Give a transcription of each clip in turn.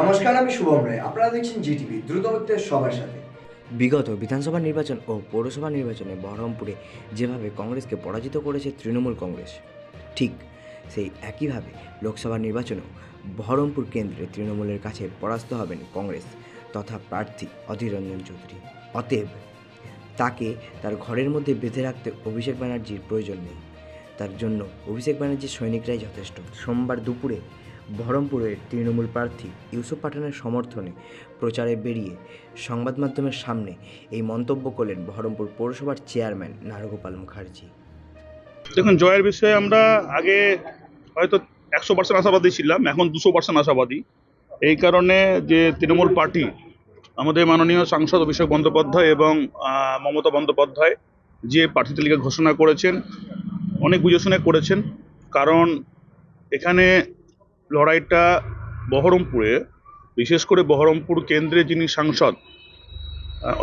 নমস্কার, আমি শুভম রায়। আপনারা দেখছেন জিটিভি সবার সাথে। বিগত বিধানসভা নির্বাচন ও পৌরসভা নির্বাচনে বহরমপুরে যেভাবে কংগ্রেসকে পরাজিত করেছে তৃণমূল কংগ্রেস, ঠিক সেই একইভাবে লোকসভা নির্বাচনেও বহরমপুর কেন্দ্রে তৃণমূলের কাছে পরাস্ত হবেন কংগ্রেস তথা প্রার্থী অধীর রঞ্জন চৌধুরী। অতএব তাকে তার ঘরের মধ্যে বেঁধে রাখতে অভিষেক ব্যানার্জির প্রয়োজন নেই। তার জন্য অভিষেক ব্যানার্জির সৈনিকরাই যথেষ্ট। সোমবার দুপুরে বহরমপুরের তৃণমূল প্রার্থী ইউসুফ পাঠানের সমর্থনে প্রচারে বেরিয়ে সংবাদ মাধ্যমের সামনে এই মন্তব্য করলেন বহরমপুর পৌরসভার চেয়ারম্যান নারগোপাল মুখার্জি। দেখুন, জয়ের বিষয়ে আমরা আগে হয়তো একশো পার্সেন্ট আশাবাদী ছিলাম, এখন দুশো পার্সেন্ট আশাবাদী। এই কারণে যে তৃণমূল পার্টি, আমাদের মাননীয় সাংসদ অভিষেক বন্দ্যোপাধ্যায় এবং মমতা বন্দ্যোপাধ্যায় যে প্রার্থী তালিকা ঘোষণা করেছেন, অনেক বুঝে শুনে করেছেন। কারণ এখানে লড়াইটা বহরমপুরে, বিশেষ করে বহরমপুর কেন্দ্রে যিনি সাংসদ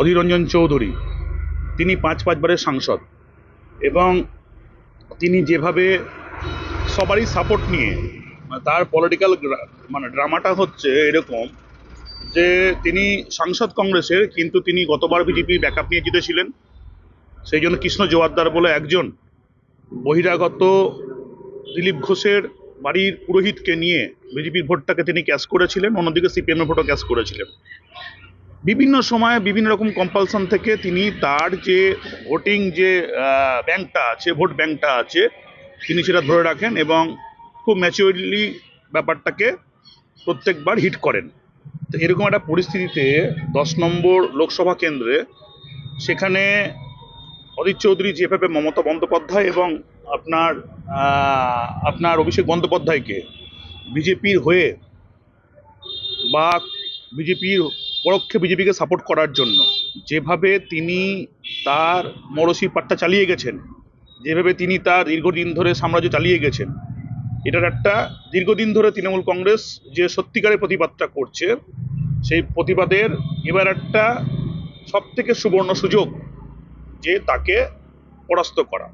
অধীর রঞ্জন চৌধুরী, তিনি পাঁচ পাঁচবারের সাংসদ এবং তিনি যেভাবে সবারই সাপোর্ট নিয়ে মানে তার পলিটিক্যাল মানে ড্রামাটা হচ্ছে এরকম যে তিনি সাংসদ কংগ্রেসের, কিন্তু তিনি গতবার বিজেপি ব্যাকআপ নিয়ে জিতেছিলেন। সেই জন্য কৃষ্ণ জোয়ারদার বলে একজন বহিরাগত দিলীপ ঘোষের বাড়ির পুরোহিতকে নিয়ে বিজেপির ভোটটাকে তিনি ক্যাশ করেছিলেন, অন্যদিকে সিপিএমের ভোটও ক্যাশ করেছিলেন। বিভিন্ন সময়ে বিভিন্ন রকম কম্পালশন থেকে তিনি তার যে ভোটিং যে ব্যাংকটা আছে, ভোট ব্যাংকটা আছে, তিনি সেটা ধরে রাখেন এবং খুব ম্যাচিওরলি ব্যাপারটাকে প্রত্যেকবার হিট করেন। তো এরকম একটা পরিস্থিতিতে দশ নম্বর লোকসভা কেন্দ্রে সেখানে অদিত চৌধুরী যেভাবে মমতা বন্দ্যোপাধ্যায় এবং আপনার আপনার অভিষেক বন্দ্যোপাধ্যায়কে বিজেপির হয়ে বা বিজেপির পরোক্ষে বিজেপিকে সাপোর্ট করার জন্য যেভাবে তিনি তার মরসি পাট্টা চালিয়ে গেছেন, যেভাবে তিনি তার দীর্ঘদিন ধরে সাম্রাজ্য চালিয়ে গেছেন, এটার একটা দীর্ঘদিন ধরে তৃণমূল কংগ্রেস যে সত্যিকারের প্রতিবাদটা করছে, সেই প্রতিবাদের এবার একটা সবথেকে সুবর্ণ সুযোগ যে তাকে পরাস্ত করা।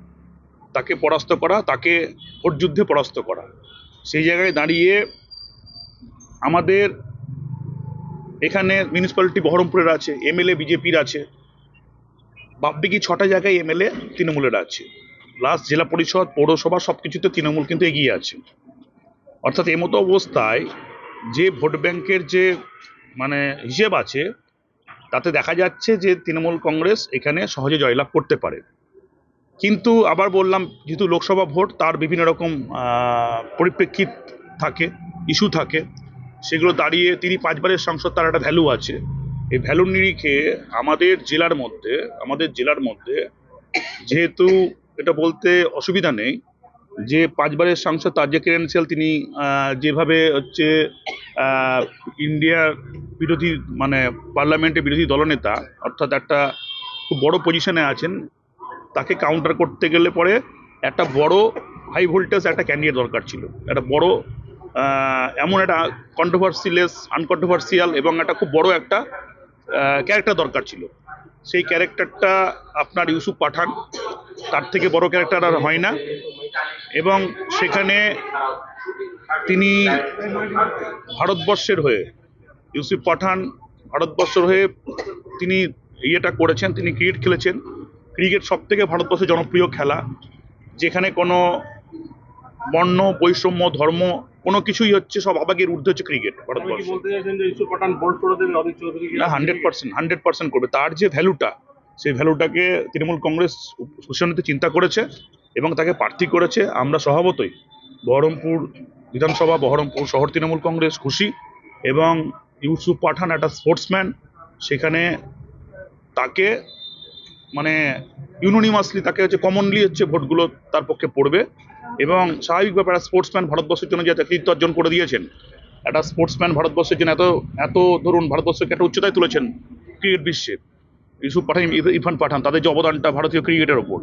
তাকে পরাস্ত করা, তাকে ভোট যুদ্ধে পরাস্ত করা। সেই জায়গায় দাঁড়িয়ে আমাদের এখানে মিউনিসিপ্যালিটি বহরমপুরের আছে, এমএলএ, বিজেপির আছে। বাপদিকি ছটা জায়গায় এমএলএ তৃণমূলের আছে। প্লাস জেলা পরিষদ, পৌরসভা সব কিছুতে তৃণমূল কিন্তু এগিয়ে আছে। অর্থাৎ এমতো অবস্থায় যে ভোট ব্যাংকের যে মানে হিসেব আছে, তাতে দেখা যাচ্ছে যে তৃণমূল কংগ্রেস এখানে সহজে জয়লাভ করতে পারে। কিন্তু আবার বললাম, যেহেতু লোকসভা ভোট, তার বিভিন্ন রকম পরিপ্রেক্ষিত থাকে, ইস্যু থাকে, সেগুলো দাঁড়িয়ে তিনি পাঁচবারের সাংসদ, তার একটা ভ্যালু আছে। এই ভ্যালুর নিরিখে আমাদের জেলার মধ্যে, আমাদের জেলার মধ্যে যেহেতু এটা বলতে অসুবিধা নেই, যে পাঁচবারের সাংসদ তার যে ক্রেডেন্সিয়াল তিনি যেভাবে হচ্ছে ইন্ডিয়ার বিরোধী মানে পার্লামেন্টের বিরোধী দলনেতা, অর্থাৎ একটা খুব বড় পজিশনে আছেন তাকে কাউন্টার করতে গেলে পরে একটা বড় হাই ভোল্টেজ একটা ক্যান্ডিডেট দরকার ছিল। একটা বড় এমন একটা কন্ট্রোভার্সিলেস আনকন্ট্রোভার্সিয়াল এবং একটা খুব বড় একটা ক্যারেক্টার দরকার ছিল। সেই ক্যারেক্টারটা আপনার ইউসুফ পাঠান, তার থেকে বড় ক্যারেক্টার আর হয় না এবং সেখানে তিনি ভারতবর্ষের হয়ে, ইউসুফ পাঠান ভারতবর্ষের হয়ে তিনি ইয়েটা করেছেন, তিনি ক্রিকেট খেলেছেন। ক্রিকেট সব থেকে ভারতবর্ষের জনপ্রিয় খেলা যেখানে কোনো বর্ণ বৈষম্য ধর্ম কোনো কিছুই হচ্ছে সব আবেগের ঊর্ধ্বে হচ্ছে ক্রিকেট ভারতবর্ষে। না হান্ড্রেড পার্সেন্ট হান্ড্রেড পার্সেন্ট করবে। তার যে ভ্যালুটা সেই ভ্যালুটাকে তৃণমূল কংগ্রেস খুশি নিতে চিন্তা করেছে এবং তাকে প্রার্থী করেছে। আমরা স্বভাবতই বহরমপুর বিধানসভা বহরমপুর শহর তৃণমূল কংগ্রেস খুশি এবং ইউসুফ পাঠান একটা স্পোর্টসম্যান সেখানে তাকে মানে ইউনোনিমাসলি তাকে হচ্ছে কমনলি হচ্ছে ভোটগুলো তার পক্ষে পড়বে এবং স্বাভাবিক ব্যাপার স্পোর্টসম্যান ভারতবর্ষের জন্য যে কৃতিত্ব অর্জন করে দিয়েছেন, একটা স্পোর্টসম্যান ভারতবর্ষের জন্য এত এত ধরুন ভারতবর্ষকে একটা উচ্চতায় তুলেছেন ক্রিকেট বিশ্বে। ইউসুফ পাঠান ইরফান পাঠান, তাদের যে অবদানটা ভারতীয় ক্রিকেটের ওপর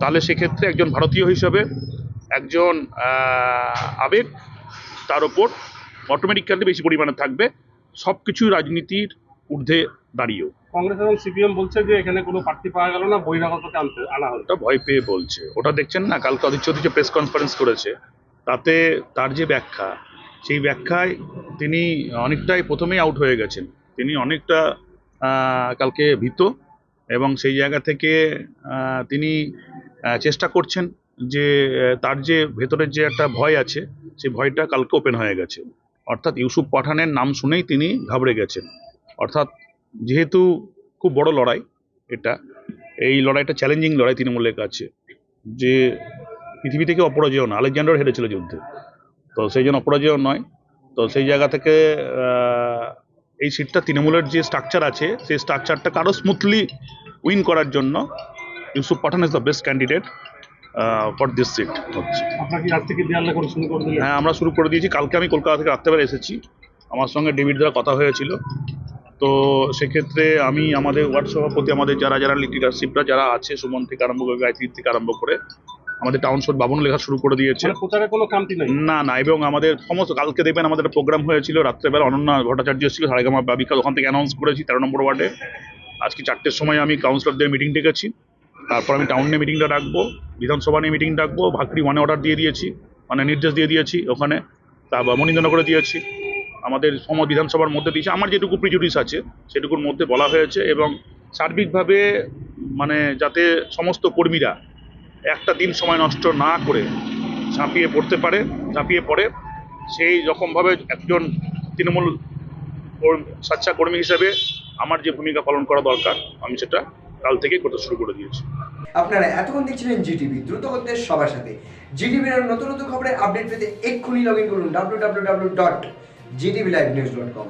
তাহলে সেক্ষেত্রে একজন ভারতীয় হিসাবে একজন আবেগ তার ওপর অটোমেটিক্যালি বেশি পরিমাণে থাকবে। সব কিছুই রাজনীতির ঊর্ধ্বে দাঁড়িয়েও। কংগ্রেস এবং সিপিএম বলছে যে এখানে কোনো প্রার্থী পাওয়া গেল না বহিরাগতকে আনতে, আনা হলো। ভয় পেয়ে বলছে। ওটা দেখছেন না? কালকে অদিত চৌধুরী প্রেস কনফারেন্স করেছে, তাতে তার যে ব্যাখ্যা, সেই ব্যাখ্যায় তিনি অনেকটাই প্রথমেই আউট হয়ে গেছেন। তিনি অনেকটা কালকে ভীত এবং সেই জায়গা থেকে তিনি চেষ্টা করছেন যে তার যে ভেতরের যে একটা ভয় আছে, সেই ভয়টা কালকে ওপেন হয়ে গেছে। অর্থাৎ ইউসুফ পাঠানের নাম শুনেই তিনি ঘাবড়ে গেছেন। অর্থাৎ যেহেতু খুব বড় লড়াই এটা এই লড়াইটা চ্যালেঞ্জিং লড়াই তৃণমূলের কাছে যে পৃথিবী থেকে অপরাজেয় না আলেকজান্ডার হেরেছিল যুদ্ধে। তো সেই জন্য অপরাজেয় নয়। তো সেই জায়গা থেকে এই সিটটা তৃণমূলের যে স্ট্রাকচার আছে সেই স্ট্রাকচারটা আরও স্মুথলি উইন করার জন্য Yusuf Pathan is the best candidate for this seat হচ্ছে। করে করে হ্যাঁ আমরা শুরু করে দিয়েছি। কালকে আমি কলকাতা থেকে রাত্রেবেলা এসেছি। আমার সঙ্গে ডেভিড দ্বারা কথা হয়েছিল। তো সেক্ষেত্রে আমি আমাদের ওয়ার্ড সভাপতি আমাদের যারা যারা লিডারশিপরা যারা আছে সুমন থেকে আরম্ভ করে গায়ত্রী থেকে আরম্ভ করে আমাদের টাউনশিপ বাবন লেখা শুরু করে দিয়েছে। মানে প্রচারে কোনো কামতি নাই? না না এবং আমাদের সমস্ত কালকে দেখবেন আমাদের প্রোগ্রাম হয়েছিল রাত্রেবেলা অনন্যা ভট্টাচার্য ছিল সারেগামা বাবিকাল ওখান থেকে অ্যানাউন্স করেছি তেরো নম্বর ওয়ার্ডে। আজকে চারটের সময় আমি কাউন্সিলরদের মিটিং ডেকেছি তারপর আমি টাউন নিয়ে মিটিংটা ডাকবো বিধানসভা নিয়ে মিটিং ডাকবো ভাকরি ওয়ানে অর্ডার দিয়ে দিয়েছি মানে নির্দেশ দিয়ে দিয়েছি ওখানে তারপর মনিন্দনগরে দিয়েছি। আমাদের সম বিধানসভার মধ্যে দিয়েছে। আমার যেটুকু প্রিজুডিস আছে, সেটুকুর মধ্যে বলা হয়েছে এবং সার্বিকভাবে মানে যাতে সমস্ত কর্মীরা একটা দিন সময় নষ্ট না করে ঝাঁপিয়ে পড়তে পারে, ঝাঁপিয়ে পড়ে, সেই রকমভাবে একজন তৃণমূল স্বেচ্ছা কর্মী হিসেবে আমার যে ভূমিকা পালন করা দরকার, আমি সেটা কাল থেকেই করতে শুরু করে দিয়েছি। আপনারা এতক্ষণ দেখছিলেন জিটিভি, দ্রুত করতে সবার সাথে। জিটিভির নতুন নতুন খবরের আপডেট পেতে এক্ষুনি লগ ইন করুন W W W dot GTV live news dot com